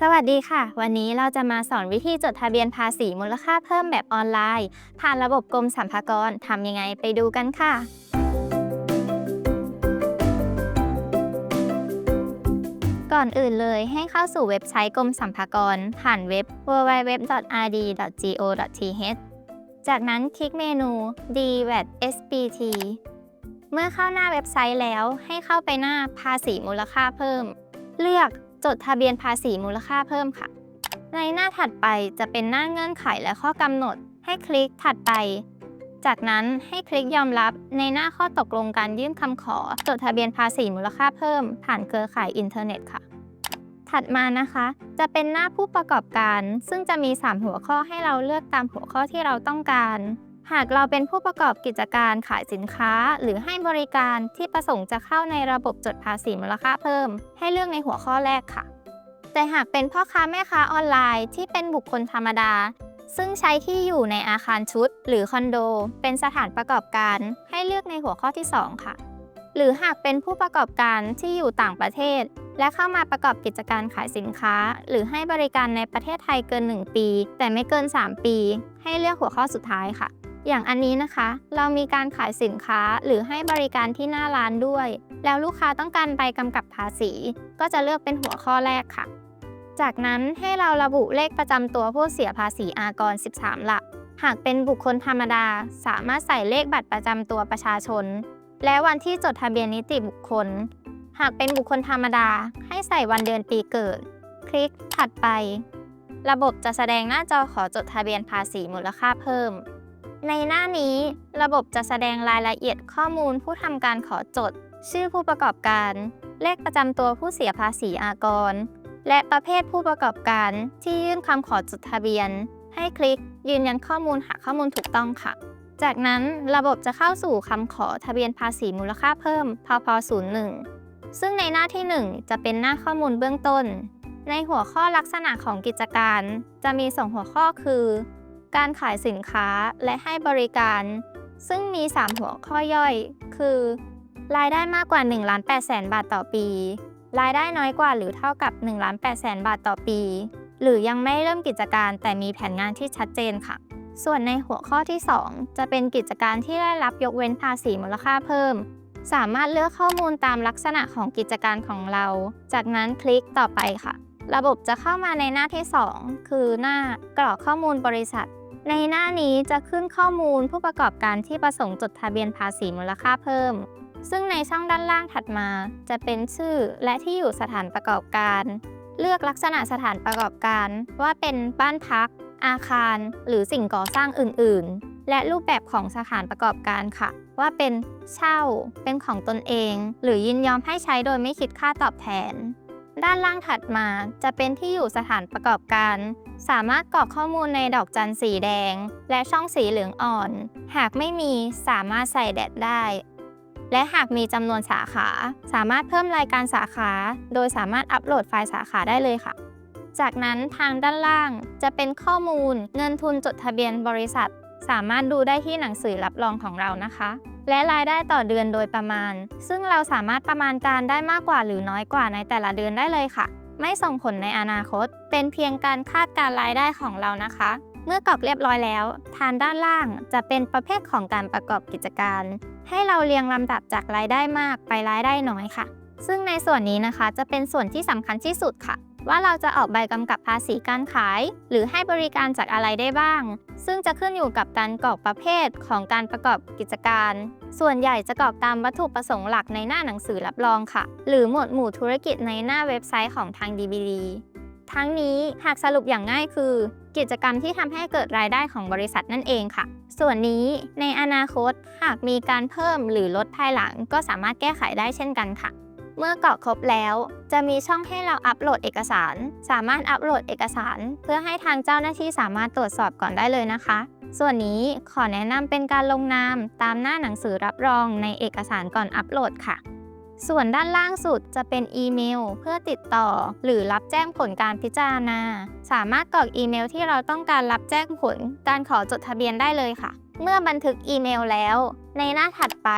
สวัสดีค่ะ วันนี้เราจะมาสอนวิธีจดทะเบียนภาษีมูลค่าเพิ่มแบบออนไลน์ ผ่านระบบกรมสรรพากรทำยังไงไปดูกันค่ะ ก่อนอื่นเลยให้เข้าสู่เว็บไซต์กรมสรรพากร ผ่านเว็บ www.rd.go.th จากนั้นคลิกเมนู DVAT SPT เมื่อเข้าหน้าเว็บไซต์แล้วให้เข้าไปหน้าภาษีมูลค่าเพิ่ม เลือก จดทะเบียนภาษีมูลค่าเพิ่มค่ะ ในหน้าถัดไปจะเป็นหน้าเงื่อนไขและข้อกำหนด ให้คลิกถัดไป จากนั้นให้คลิกยอมรับในหน้าข้อตกลงการยื่นคำขอ จดทะเบียนภาษีมูลค่าเพิ่ม ผ่านเครือข่ายอินเทอร์เน็ตค่ะ ถัดมานะคะ จะเป็นหน้าผู้ประกอบการ ซึ่งจะมี 3 หัวข้อให้เราเลือกตามหัวข้อที่เราต้องการ หากเราเป็นผู้ประกอบกิจการขายสินค้า หรือให้บริการที่ประสงค์จะเข้าในระบบจดภาษีมูลค่าเพิ่ม ให้เลือกในหัวข้อแรกค่ะ แต่หากเป็นพ่อค้าแม่ค้าออนไลน์ที่เป็นบุคคลธรรมดา ซึ่งใช้ที่อยู่ในอาคารชุด หรือคอนโด เป็นสถานประกอบการให้เลือกในหัวข้อที่ 2 ค่ะ หรือหากเป็นผู้ประกอบการที่อยู่ต่างประเทศ และเข้ามาประกอบกิจการขายสินค้า หรือให้บริการในประเทศไทยเกิน 1 ปี แต่ไม่เกิน 3 ปี ให้เลือกหัวข้อสุดท้ายค่ะ อย่างอันนี้นะคะ เรามีการขายสินค้าหรือให้บริการที่หน้าร้านด้วย แล้วลูกค้าต้องการใบกำกับภาษี ก็จะเลือกเป็นหัวข้อแรกค่ะ จากนั้นให้เราระบุเลขประจำตัวผู้เสียภาษีอากร 13 หลัก หากเป็นบุคคลธรรมดา สามารถใส่เลขบัตรประจำตัวประชาชน และวันที่จดทะเบียนนิติบุคคล หากเป็นบุคคลธรรมดา ให้ใส่วันเดือนปีเกิด คลิกถัดไป ระบบจะแสดงหน้าจอขอจดทะเบียนภาษีมูลค่าเพิ่ม ในหน้านี้ระบบจะแสดงรายละเอียดข้อมูลผู้ทำการขอจด ชื่อผู้ประกอบการ เลขประจำตัวผู้เสียภาษีอากร และประเภทผู้ประกอบการที่ยื่นคำขอจดทะเบียน ให้คลิกยืนยันข้อมูลหาข้อมูลถูกต้องค่ะ จากนั้นระบบจะเข้าสู่คำขอทะเบียนภาษีมูลค่าเพิ่มพพ01ซึ่งในหน้าที่ 1 จะเป็นหน้าข้อมูลเบื้องต้น ในหัวข้อลักษณะของกิจการ จะมี 2 หัวข้อคือ การขายสินค้าและให้บริการ ซึ่งมี 3 หัวข้อย่อย คือ รายได้มากกว่า1ล้าน8แสนบาทต่อปี รายได้น้อยกว่าหรือเท่ากับ1ล้าน8แสนบาทต่อปี หรือยังไม่เริ่มกิจการแต่มีแผนงานที่ชัดเจนค่ะ ส่วนในหัวข้อที่ 2 จะเป็นกิจการที่ได้รับยกเว้นภาษีมูลค่าเพิ่ม สามารถเลือกข้อมูลตามลักษณะของกิจการของเรา จากนั้นคลิกต่อไปค่ะระบบจะเข้ามาในหน้าที่ 2 คือหน้ากรอกข้อมูลบริษัท ในหน้านี้จะขึ้นข้อมูลผู้ประกอบการที่ประสงค์จดทะเบียนภาษีมูลค่าเพิ่ม ซึ่งในช่องด้านล่างถัดมาจะเป็นชื่อและที่อยู่สถานประกอบการ เลือกลักษณะสถานประกอบการ ว่าเป็นบ้านพัก อาคาร หรือสิ่งก่อสร้างอื่น ๆ และรูปแบบของสถานประกอบการค่ะ ว่าเป็นเช่า เป็นของตนเอง หรือยินยอมให้ใช้โดยไม่คิดค่าตอบแทน ด้านล่างถัดมาจะเป็นที่อยู่สถานประกอบการ สามารถกรอกข้อมูลในดอกจันสีแดง และช่องสีเหลืองอ่อน หากไม่มีสามารถใส่แดดได้ และหากมีจำนวนสาขา สามารถเพิ่มรายการสาขา โดยสามารถอัปโหลดไฟล์สาขาได้เลยค่ะ จากนั้นทางด้านล่างจะเป็นข้อมูลเงินทุนจดทะเบียนบริษัท สามารถดูได้ที่หนังสือรับรองของเรานะคะ และรายได้ต่อเดือนโดยประมาณ ซึ่งเราสามารถประมาณการได้มากกว่าหรือน้อยกว่าในแต่ละเดือนได้เลยค่ะ ไม่ส่งผลในอนาคต เป็นเพียงการคาดการรายได้ของเรานะคะ เมื่อกรอกเรียบร้อยแล้ว ทางด้านล่างจะเป็นประเภทของการประกอบกิจการ ให้เราเรียงลำดับจากรายได้มากไปรายได้น้อยค่ะ ซึ่งในส่วนนี้นะคะจะเป็นส่วนที่สำคัญที่สุดค่ะ ว่าเราจะออกใบกำกับภาษีการขาย หรือให้บริการจากอะไรได้บ้าง ซึ่งจะขึ้นอยู่กับการกรอกประเภทของการประกอบกิจการ ส่วนใหญ่จะกรอกตามวัตถุประสงค์หลักในหน้าหนังสือรับรองค่ะ หรือหมวดหมู่ธุรกิจในหน้าเว็บไซต์ของทาง DBD ทั้งนี้หากสรุปอย่างง่ายคือ กิจกรรมที่ทำให้เกิดรายได้ของบริษัทนั่นเองค่ะ ส่วนนี้ในอนาคตหากมีการเพิ่มหรือลดภายหลังก็สามารถแก้ไขได้เช่นกันค่ะ เมื่อกรอกครบแล้ว จะมีช่องให้เราอัปโหลดเอกสาร สามารถอัปโหลดเอกสาร เพื่อให้ทางเจ้าหน้าที่สามารถตรวจสอบก่อนได้เลยนะคะ ส่วนนี้ขอแนะนำเป็นการลงนามตามหน้าหนังสือรับรองในเอกสารก่อนอัปโหลดค่ะ ส่วนด้านล่างสุดจะเป็นอีเมล เพื่อติดต่อ หรือรับแจ้งผลการพิจารณา สามารถกรอกอีเมลที่เราต้องการรับแจ้งผล การขอจดทะเบียนได้เลยค่ะ เมื่อบันทึกอีเมลแล้ว ในหน้าถัดไป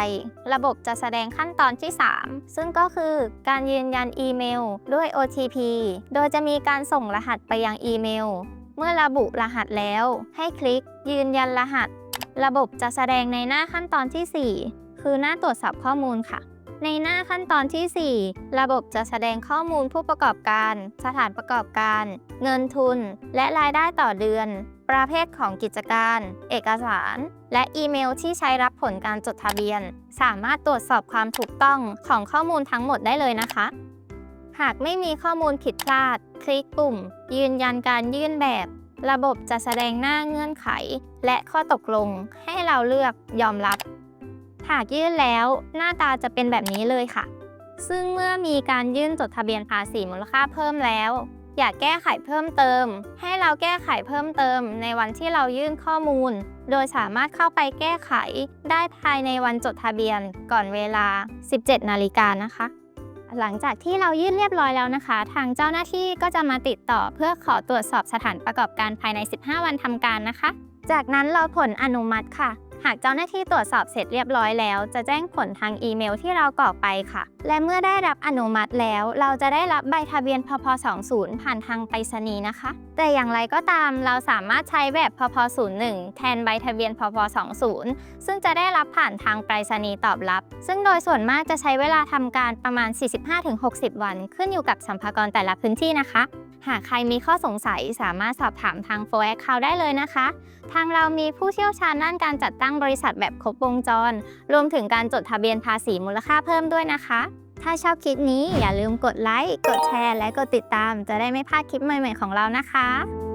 ระบบจะแสดงขั้นตอนที่ 3 ซึ่งก็คือการยืนยันอีเมลด้วย OTP โดยจะมีการส่งรหัสไปยังอีเมล เมื่อระบุรหัสแล้ว ให้คลิก ยืนยันรหัส ระบบจะแสดงในหน้าขั้นตอนทีสี่4 คือหน้าตรวจสอบข้อมูลค่ะในหน้าขั้นตอนทีสี่ 4 ระบบจะแสดงข้อมูลผู้ประกอบการ สถานประกอบการ เงินทุน และรายได้ต่อเดือน ประเภทของกิจการ เอกสาร และอีเมลที่ใช้รับผลการจดทะเบียน สามารถตรวจสอบความถูกต้องของข้อมูลทั้งหมดได้เลยนะคะ หากไม่มีข้อมูลผิดพลาด คลิกปุ่ม ยืนยันการยื่นแบบ ระบบจะแสดงหน้าเงื่อนไข และข้อตกลงให้เราเลือกยอมรับ หากยื่นแล้วหน้าตาจะเป็นแบบนี้เลยค่ะซึ่งเมื่อมีการยื่นจดทะเบียนภาษีมูลค่าเพิ่มแล้ว อยากแก้ไขเพิ่มเติม ให้เราแก้ไขเพิ่มเติม ในวันที่เรายื่นข้อมูล โดยสามารถเข้าไปแก้ไขได้ภายในวันจดทะเบียนก่อนเวลา 17 นาฬิกานะคะ หลังจากที่เรายื่นเรียบร้อยแล้วนะคะ ทางเจ้าหน้าที่ก็จะมาติดต่อเพื่อขอตรวจสอบสถานประกอบการภายใน 15 วันทำการนะคะ จากนั้นรอผลอนุมัติค่ะ หากเจ้าหน้าที่ตรวจสอบเสร็จเรียบร้อยแล้ว จะแจ้งผลทางอีเมลที่เรากรอกไปค่ะ และเมื่อได้รับอนุมัติแล้ว เราจะได้รับใบทะเบียนพพ20ผ่านทางไปรษณีย์นะคะ แต่อย่างไรก็ตามเราสามารถใช้แบบพพ01แทนใบทะเบียนพพ20ซึ่งจะได้รับผ่านทางไปรษณีย์ตอบรับ ซึ่งโดยส่วนมากจะใช้เวลาทำการประมาณ 45-60 วัน ขึ้นอยู่กับสัมภากระแต่ละพื้นที่นะคะหากใครมีข้อสงสัยสามารถสอบถามทางโฟแอคเคาได้เลยนะคะ ทางเรามีผู้เชี่ยวชาญด้านการจัดตั้ตั้งบริษัทแบบครบวงจร รวมถึงการจดทะเบียนภาษีมูลค่าเพิ่มด้วยนะคะ ถ้าชอบคลิปนี้อย่าลืมกดไลค์ กดแชร์ และกดติดตาม จะได้ไม่พลาดคลิปใหม่ๆของเรานะคะ